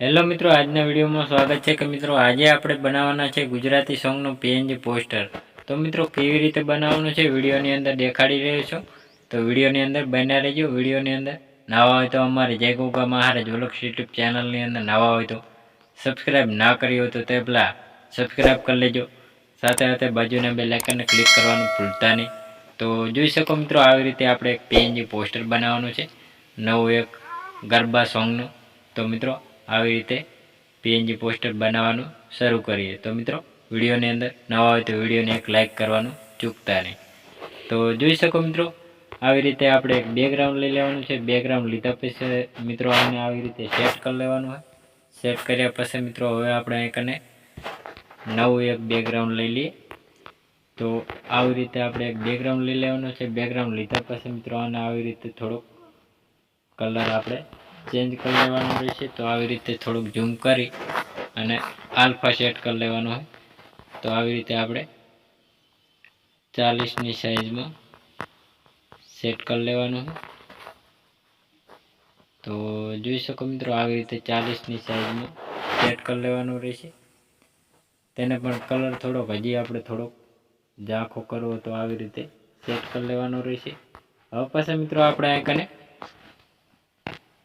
Hello મિત્રો, આજના વિડીયોમાં સ્વાગત છે કે મિત્રો, આજે આપણે બનાવવાના છે ગુજરાતી સોંગનું પીએનજી પોસ્ટર. તો મિત્રો, કેવી રીતે બનાવવાનું છે વિડીયોની અંદર દેખાડી રહ્યો છો. તો વિડીયોની અંદર બન્યા રહેજો. વિડીયોની અંદર નવા હોય તો અમારી જય ગોપા મહારાજ ઓલક્ષ યુટ્યુબ ચેનલની અંદર નવા હોય તો સબસ્ક્રાઈબ ના કરી હોય તો તે પેલા સબસ્ક્રાઈબ કરી લેજો. સાથે સાથે બાજુના બે લાઇકનને ક્લિક કરવાનું ભૂલતા નહીં. તો જોઈ શકો મિત્રો, આવી રીતે આપણે એક પીએનજી પોસ્ટર બનાવવાનું છે. નવું એક ગરબા સોંગનું. તો મિત્રો આવી રીતે પીએનજી પોસ્ટર બનાવવાનું શરૂ કરીએ. તો મિત્રો, વિડીયોની અંદર નવા હોય તો વિડીયોને એક લાઇક કરવાનું ચૂકતા નહીં. તો જોઈ શકો મિત્રો, આવી રીતે આપણે એક બેકગ્રાઉન્ડ લઈ લેવાનું છે. બેકગ્રાઉન્ડ લીધા પછી મિત્રો આને આવી રીતે સેટ કરી લેવાનું હોય. સેટ કર્યા પછી મિત્રો, હવે આપણે અહીં કને નવું એક બેકગ્રાઉન્ડ લઈ લઈએ. તો આવી રીતે આપણે એક બેકગ્રાઉન્ડ લઈ લેવાનું છે. બેકગ્રાઉન્ડ લીધા પછી મિત્રો આને આવી રીતે થોડોક કલર આપણે ચેન્જ કરી લેવાનું રહેશે, તો આવી રીતે થોડુંક ઝૂમ કરી અને આલ્ફા સેટ કરી લેવાનું હોય. તો આવી રીતે આપણે ચાલીસની સાઈઝમાં સેટ કરી લેવાનું હોય. તો જોઈ શકો મિત્રો, આવી રીતે ચાલીસની સાઈઝમાં સેટ કરી લેવાનું રહેશે. તેને પણ કલર થોડોક હજી આપણે થોડોક ઝાંખો કરવો તો આવી રીતે સેટ કરી લેવાનો રહેશે. હવે પાછા મિત્રો, આપણે આ કને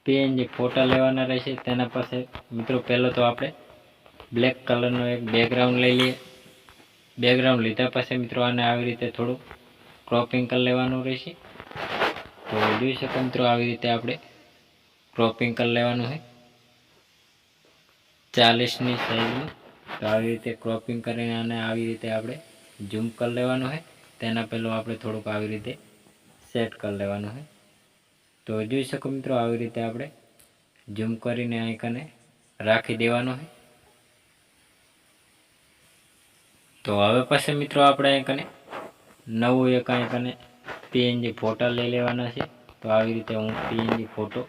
પેન જે ફોટા લેવાના રહેશે. તેના પાસે મિત્રો પહેલો તો આપણે બ્લેક કલરનો એક બેકગ્રાઉન્ડ લઈ લઈએ. બેકગ્રાઉન્ડ લીધા પછી મિત્રો આને આવી રીતે થોડું ક્રોપિંગ કરી લેવાનું રહેશે. તો જોઈ શકો મિત્રો આવી રીતે આપણે ક્રોપિંગ કરી લેવાનું હોય ચાલીસની સાઈઝનું તો આવી રીતે ક્રોપિંગ કરીને આને આવી રીતે આપણે ઝૂમ કરી લેવાનું હોય તેના પહેલું આપણે થોડુંક આવી રીતે સેટ કરી લેવાનું હોય તો જોઈ શકો મિત્રો આવી રીતે આપણે ઝૂમ કરીને આઈકને રાખી દેવાનું છે. તો હવે પછી મિત્રો આપણે આઈકને નવું એક આઈકને પીએનજી ફોટા લઈ લેવાના છે. તો આવી રીતે હું પીએનજી ફોટો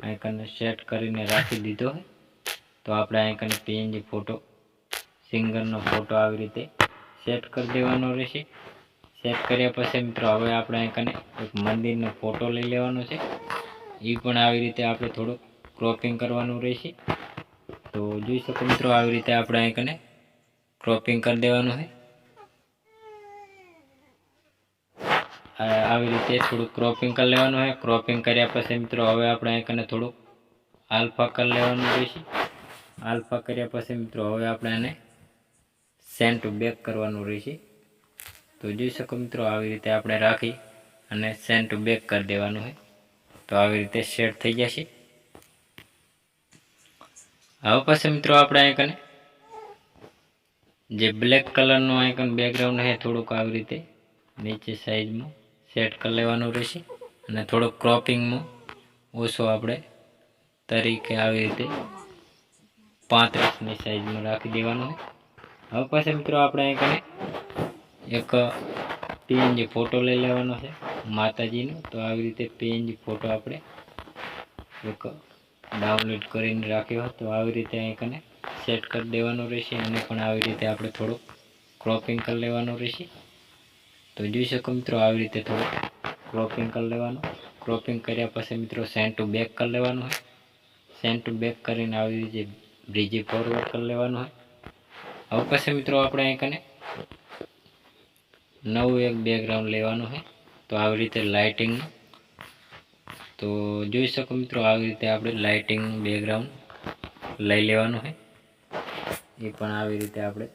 આઈકને સેટ કરીને રાખી દીધો છે. તો આપણે આઈકને પીએનજી ફોટો સિંગરનો ફોટો આવી રીતે સેટ કરી દેવાનો રહેશે. સેટ કર્યા પછી મિત્રો, હવે આપણે કને એક મંદિરનો ફોટો લઈ લેવાનો છે. એ પણ આવી રીતે આપણે થોડુંક ક્રોપિંગ કરવાનું રહેશે. તો જોઈ શકો મિત્રો, આવી રીતે આપણે અહીં કને ક્રોપિંગ કરી દેવાનું હોય આવી રીતે થોડુંક ક્રોપિંગ કરી લેવાનું હોય ક્રોપિંગ કર્યા પછી મિત્રો, હવે આપણે આઈકને થોડુંક આલ્ફા કરી લેવાનું રહેશે. આલ્ફા કર્યા પછી મિત્રો, હવે આપણે એને સેન્ટ બેક કરવાનું રહેશે. તો જોઈ શકો મિત્રો, આવી રીતે આપણે રાખી અને સેન્ટ બેક કરી દેવાનું હોય. તો આવી રીતે સેટ થઈ જશે. હવે પછી મિત્રો આપણે આઈકન જે બ્લેક કલરનું આઈકન બેકગ્રાઉન્ડ છે થોડુંક આવી રીતે નીચે સાઈઝમાં સેટ કરી લેવાનું રહેશે. અને થોડુંક ક્રોપિંગમાં ઓછો આપણે તરીકે આવી રીતે પાંત્રીસની સાઈઝમાં રાખી દેવાનું હોય. હવે પછી મિત્રો આપણે આઈકને એક પીએનજી ફોટો લઈ લેવાનો છે, માતાજીનો. તો આવી રીતે પીએનજી ફોટો આપણે એક ડાઉનલોડ કરીને રાખ્યો તો આવી રીતે અહીં કને સેટ કરી દેવાનો રહેશે અને પણ આવી રીતે આપણે થોડુંક ક્રોપિંગ કરી લેવાનું રહેશે. તો જોઈ શકો મિત્રો આવી રીતે થોડું ક્રોપિંગ કરી લેવાનું. ક્રોપિંગ કર્યા પછી મિત્રો સેન્ટ ટુ બેક કરી લેવાનું હોય. સેન્ટ ટુ બેક કરીને આવી રીતે બ્રિજી ફોરવર્ડ કરી લેવાનું હોય. હવે પછી મિત્રો આપણે અહીં કને નવું એક બેકગ્રાઉન્ડ લેવાનું હોય તો આવી રીતે લાઇટિંગ તો જોઈ શકો મિત્રો આવી રીતે આપણે લાઇટિંગ બેકગ્રાઉન્ડ લઈ લેવાનું હોય એ પણ આવી રીતે આપણે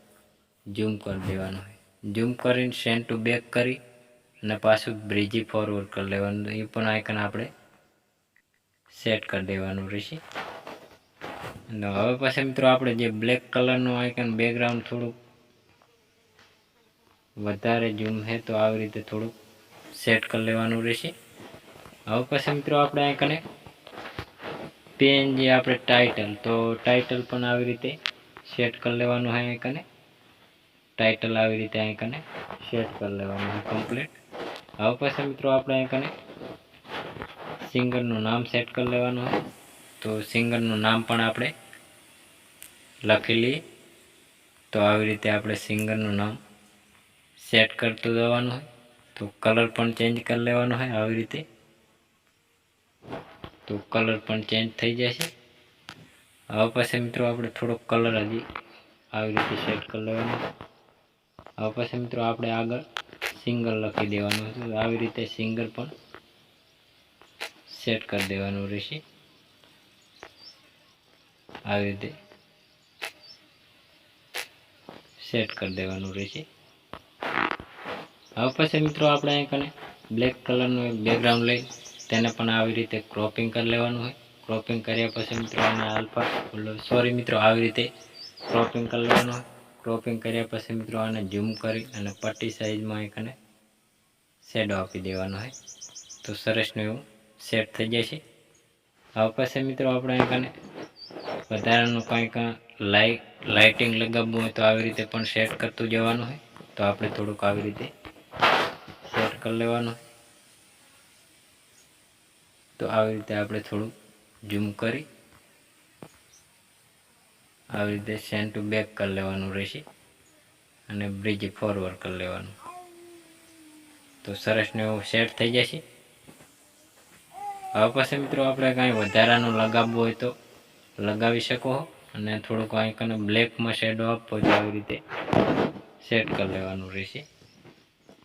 ઝૂમ કરી દેવાનું હોય ઝૂમ કરીને સેન્ટ ટુ બેક કરી અને પાછું બ્રિજી ફોરવર્ડ કરી લેવાનું. એ પણ આઇકન આપણે સેટ કરી દેવાનું રહેશે. હવે પછી મિત્રો આપણે જે બ્લેક કલરનું આઇકન બેકગ્રાઉન્ડ થોડુંક વધારે ઝૂમ છે તો આવી રીતે થોડુંક સેટ કરી લેવાનું રહેશે. હવે પછી મિત્રો આપણે અહીં કને પેન જે આપણે ટાઇટલ તો ટાઇટલ પણ આવી રીતે સેટ કરી લેવાનું હોય અહીં કને ટાઇટલ આવી રીતે અહીં કને સેટ કરી લેવાનું હોય કમ્પ્લીટ હવે પછી મિત્રો આપણે અહીં કને સિંગરનું નામ સેટ કરી લેવાનું હોય તો સિંગરનું નામ પણ આપણે લખી લઈએ. તો આવી રીતે આપણે સિંગરનું નામ સેટ કરતું જવાનું હોય, તો કલર પણ ચેન્જ કરી લેવાનો હોય આવી રીતે. તો કલર પણ ચેન્જ થઈ જશે. હવે પછી મિત્રો આપણે થોડોક કલર હજી આવી રીતે સેટ કરી લેવાનો. હવે પછી મિત્રો આપણે આગળ સિંગલ લખી દેવાનું હતું. આવી રીતે સિંગલ પણ સેટ કરી દેવાનું રહેશે. આવી રીતે સેટ કરી દેવાનું રહેશે. હવે પછી મિત્રો આપણે અહીં કને બ્લેક કલરનું એક બેકગ્રાઉન્ડ લઈ, તેને પણ આવી રીતે ક્રોપિંગ કરી લેવાનું હોય. ક્રોપિંગ કર્યા પછી મિત્રો આને આલ્ફા સોરી મિત્રો, આવી રીતે ક્રોપિંગ કરી લેવાનું હોય. ક્રોપિંગ કર્યા પછી મિત્રો આને ઝૂમ કરી અને પટ્ટી સાઇઝમાં અહીં કને શેડો આપી દેવાનો હોય. તો સરસનું એવું સેટ થઈ જશે હવે પછી મિત્રો આપણે અહીં કને વધારાનું કંઈક લાઇટ લાઇટિંગ લગાવવું હોય તો આવી રીતે પણ સેટ કરતું જવાનું હોય. તો આપણે થોડુંક આવી રીતે કરી લેવાનું. તો આવી રીતે આપણે થોડું ઝૂમ કરી. આવી રીતે સેન્ટ ટુ બેક કરી લેવાનું રહેશે. અને બ્રિજ ફોરવર્ડ કરી લેવાનું. તો સરસને એવું સેટ થઈ જશે. હવે પછી મિત્રો આપણે કાંઈ વધારાનું લગાવવું હોય તો લગાવી શકો અને થોડુંક કાંઈક બ્લેકમાં શેડો આપવો તો આવી રીતે સેટ કરી લેવાનું રહેશે.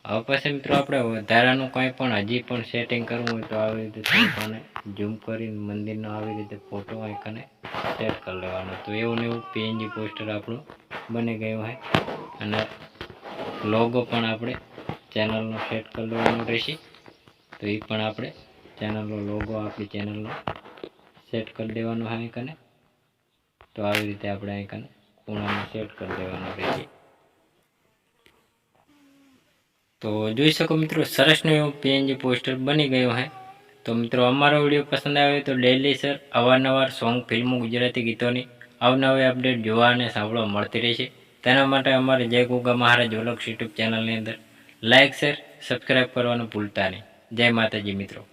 હવે પછી મિત્રો આપણે વધારાનું કંઈ પણ, હજી પણ સેટિંગ કરવું હોય તો આવી રીતે આને ઝૂમ કરીને મંદિરનો આવી રીતે ફોટો અહીં સેટ કરી લેવાનો. તો એવું ને એવું પીએનજી પોસ્ટર આપણું બની ગયું હોય. અને લોગો પણ આપણે ચેનલનો સેટ કરી લેવાનો રહેશે. તો એ પણ આપણે ચેનલનો લોગો આપણી ચેનલનો સેટ કરી દેવાનો હોય અહીં કને તો આવી રીતે આપણે અહીં કને ખૂણામાં સેટ કરી દેવાનો રહેશે. તો જોઈ શકો મિત્રો સરસનું એવું પીએનજી પોસ્ટર બની ગયું હે. તો મિત્રો, અમારો વીડિયો પસંદ આવ્યો તો ડેલી સર અવારનવાર સોંગ ફિલ્મો ગુજરાતી ગીતોની અવનવી અપડેટ જોવા અને સાંભળવા મળતી રહેશે. તેના માટે અમારે જય ગુગા મહારાજ ઓલક્ષ યુટ્યુબ ચેનલની અંદર લાઇક શેર સબસ્ક્રાઈબ કરવાનું ભૂલતા નહીં. જય માતાજી મિત્રો.